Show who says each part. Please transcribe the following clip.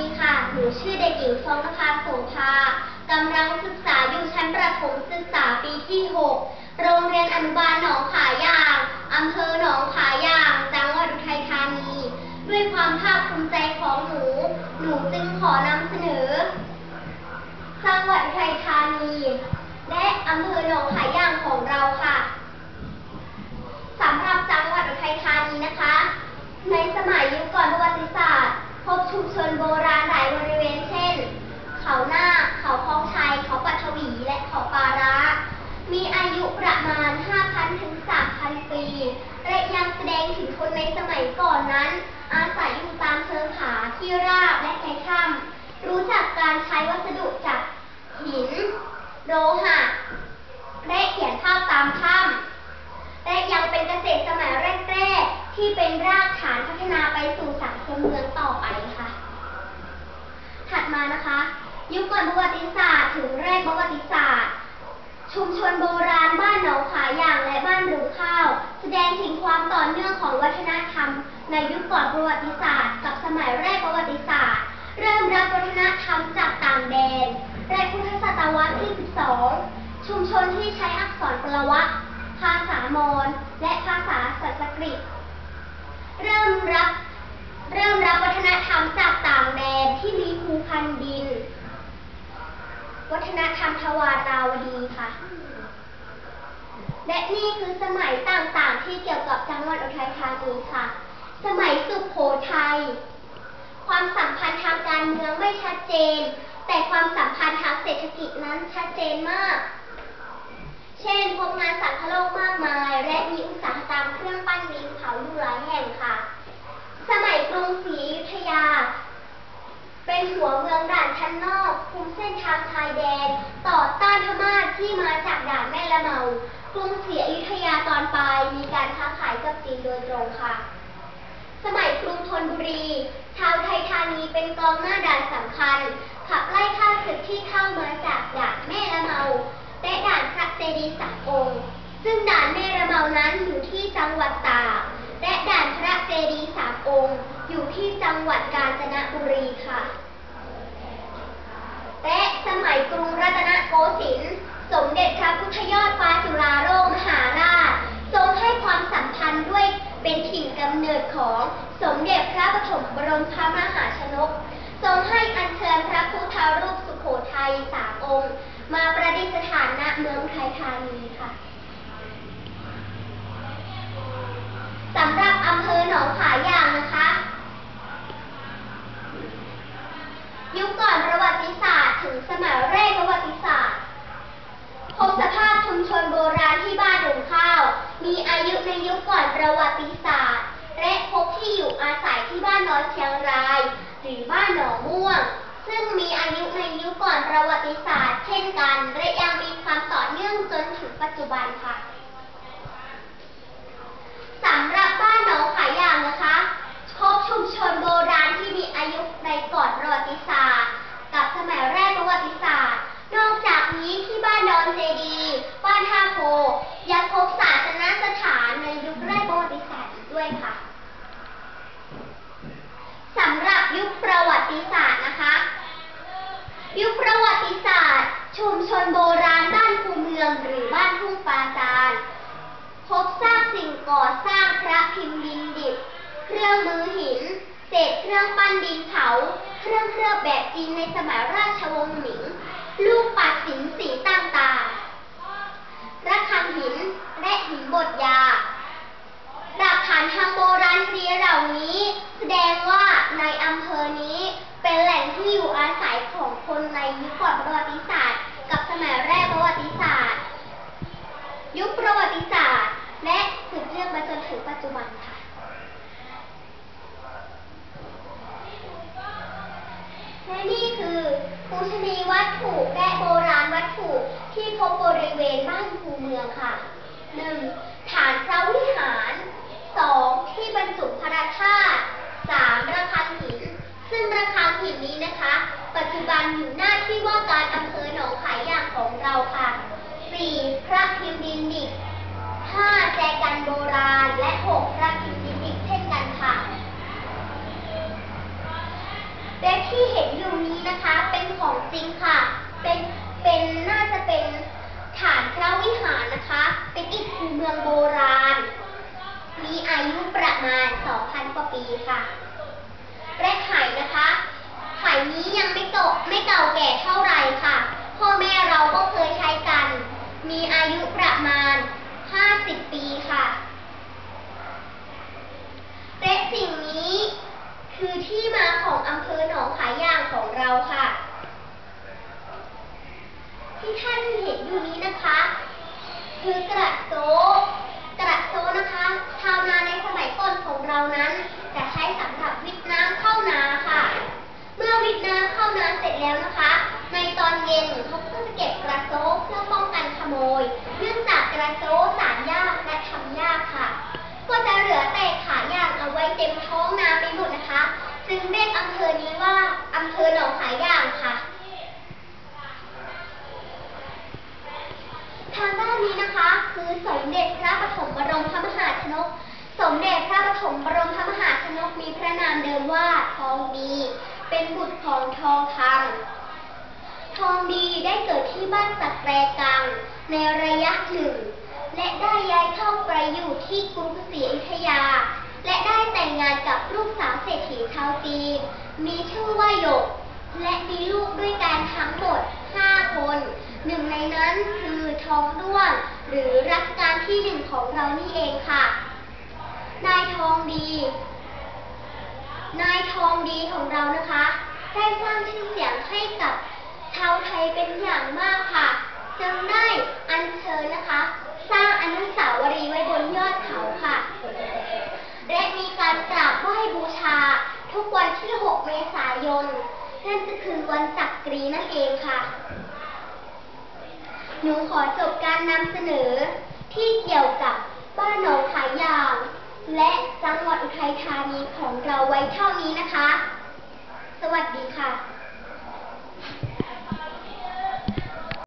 Speaker 1: ดีค่ะ หนูชื่อเด็กหญิงฟองนภาโสภากำลังศึกษาอยู่ชั้นประถมศึกษาปีที่ 6 โรงเรียนอนุบาลหนองขายางอำเภอหนองขายางจังหวัดอุทัยธานี ด้วยความภาคภูมิใจของหนู หนูจึงขอนำเสนอจังหวัดอุทัยธานี และอำเภอหนองขายางของเราค่ะ สำหรับจังหวัดอุทัยธานีนะคะ ในสมัยยุคก่อนประวัติศาสตร์ พบชุมชนโบราณหลายบริเวณเช่น เขาหน้าคเขาคลองชัย เขาปัทวี และเขาปาระมีอายุประมาณ 5,000 ถึง 3,000 ปี และยังแสดง ถึงคนในสมัยก่อนนั้น อาศัยอยู่ตามเชิงผาที่ราบและในถ้ำรู้จักการใช้วัสดุจากหิน โลหะและเขียนภาพตามถ้ำและยังเป็นเกษตรสมัยแรกๆที่เป็นรากฐานพัฒนาไปสู่สังคมเมืองต่อไปค่ะ ถัดมานะคะ ยุคก่อนประวัติศาสตร์ถึงแรกประวัติ ชุมชนโบราณบ้านหนองขายางและบ้านหรูข้าว แสดงถึงความต่อเนื่องของวัฒนธรรม ในยุคก่อนประวัติศาสตร์ กับสมัยแรกประวัติศาสตร์ เริ่มรับวัฒนธรรมจากต่างแดนและพุทธศตวรรษที่ 12 ชุมชนที่ใช้อักษรปลวะ ภาษามอญและภาษาสันสกฤต เริ่มรับเริ่มรับวัฒนธรรมจากต่างแดนที่มีภูพันดิน วัฒนธรรมทวาราวดีค่ะ และนี่คือสมัยต่างๆ ที่เกี่ยวกับจังหวัดอุทัยธานีค่ะ สมัยสุโขทัย ความสัมพันธ์ทางการเมืองไม่ชัดเจน แต่ความสัมพันธ์ทางเศรษฐกิจนั้นชัดเจนมาก เช่นพบงานสังคโลกมากมาย และมีอุตสาหกรรมเครื่องปั้นดินเผาอยู่หลายแห่งค่ะ สมัยกรุงศรีอยุธยา เป็นหัวเมืองด่าน ชั้นนอกคุมเส้นทางชายแดน ต่อต้านพม่าที่มาจากด่านแม่ละเมากรุงศรีอยุธยาตอนปลายมีการค้าขายกับจีนโดยตรงค่ะ สมัยกรุงธนบุรี ชาวไทยธานีเป็นกองหน้าด่านสำคัญ ขับไล่ข้าศึกที่เข้ามาจากด่านแม่ละเมาและด่านพระเจดีย์สามองค์ ซึ่งด่านแม่ละเมานั้นอยู่ที่จังหวัดตากและด่านพระเจดีย์สามองค์ อยู่ที่จังหวัดกาญจนบุรีค่ะ สมัยกรุงรัตนโกสินทร์สมเด็จพระพุทธยอดฟ้าจุฬาโลกมหาราช ทรงให้ความสำคัญด้วยเป็นถิ่นกำเนิดของสมเด็จพระปฐมบรมพระมหาชนก ทรงให้อัญเชิญพระพุทธรูปสุโขทัยสามองค์ มาประดิษฐานณเมืองไทยธานีค่ะ สำหรับอำเภอหนองขายางนะคะ ยุคก่อนประวัติศาสตร์ถึงสมัยแรกประวัติศาสตร์ พบสภาพชุมชนโบราณที่บ้านหุงข้าว มีอา ยุคก่อนประวัติศาสตร์ และพบที่อยู่อาศัยที่บ้านน้อยเชียงราย หรือบ้านหนองม่วง ซึ่งมีอายุในยุคก่อนประวัติศาสตร์ เช่นกัน และยังมีความต่อเนื่องจนถึงปัจจุบันค่ะ สำหรับบ้านหนองขายางนะคะ พบชุมชนโบราณที่มีอายุในก่อนประวัติศาสตร์ กับสมัยแรกประวัติศาสตร์ นอกจากนี้ที่บ้านดอนเจดีย์บ้านท่าโพยังพบศาสนสถานในยุคแรกประวัติศาสตร์อีกด้วยค่ะสำหรับยุคประวัติศาสตร์นะคะ ยุคประวัติศาสตร์ ชุมชนโบราณบ้านคูเมืองหรือบ้านทุ่งปาจารย์ พบซากสิ่ง ก่อสร้างพระพิมพ์ดินดิบ เครื่องมือหิน เศษเครื่องปั้นดินเผา เครื่องเคลือบแบบจีนในสมัยราชวงศ์หมิง ลูกปัดสินสีต่างๆ วัตถุและโบราณวัตถุที่พบบริเวณบ้านภูเมืองค่ะ 1. ฐานพระวิหาร 2. ที่บรรจุพระธาตุ 3. ระฆังหิน ซึ่งระฆังหินนี้นะคะ ปัจจุบันอยู่หน้าที่ว่าการอำเภอหนองขายอย่างของเราค่ะ 4. พระพิมพ์ดินดิก 5. แจกันโบราณ และ 6. พระ แต่ที่เห็นอยู่นี้นะคะ เป็นของจริงค่ะ เป็นเป็นน่าจะเป็นฐานพระวิหารนะคะ เป็นอิฐคูเมืองโบราณ มีอายุประมาณ 2,000 กว่าปีค่ะและไข่นะคะไข่นี้ยังไม่โตไม่เก่าแก่เท่าไหร่ค่ะ พ่อแม่เราก็เคยใช้กัน มีอายุประมาณ 50 ปีค่ะและสิ่งนี้คือที่มาของอำเภอหนองขายย่างของ เราค่ะ ที่ท่านเห็นอยู่นี้นะคะ คือกระโซกระโซนะคะชาวนาในสมัยก่อนของเรานั้นจะใช้สำหรับวิทน้ำเข้านาค่ะ เมื่อวิทน้ำเข้านาเสร็จแล้วนะคะ ในตอนเย็นเขาก็จะเก็บกระโซเพื่อป้องกันขโมยเนื่องจากกระโซสารยากและทำยากค่ะ ก็จะเหลือแต่ขายางเอาไว้เต็มท้องนาไปหมดนะคะ จึงเรียกอำเภอนี้ว่าอำเภอหนองขายยางค่ะ ทางด้านนี้นะคะคือสมเด็จพระปฐมบรมพระมหาชนก สมเด็จพระปฐ มบรมพระมหาชนกมีพระนามเดิมว่าทองดี เป็นบุตรของทองคำทองดีได้เกิดที่บ้านสักแตรกังในระยะหนึ่ง และได้ย้ายเข้าไปอยู่ที่กรุงศรีอยุธยา และได้แต่งงานกับลูกสาวเศรษฐีชาวจีน มีชื่อว่าหยก และมีลูกด้วยกันทั้งหมด5คน หนึ่งในนั้นคือทองด้วงหรือรัชกาลที่หนึ่งของเรานี่เองค่ะ นายทอง ดี นายทองดีของเรานะคะ ได้สร้างชื่อเสียงให้กับชาวไทยเป็นอย่างมากค่ะ จึงได้อัญเชิญนะคะ สร้างอนุสาวรีย์ไว้บนยอดเขาค่ะ และมีการกราบไหว้บูชา ทุกวันที่ 6 เมษายน นั่นก็คือวันจักรีนั่นเองค่ะ หนูขอจบการนำเสนอที่เกี่ยวกับบ้านหนองขายยาง และจังหวัดอุทัยธานีของเราไว้เท่านี้นะคะ สวัสดีค่ะ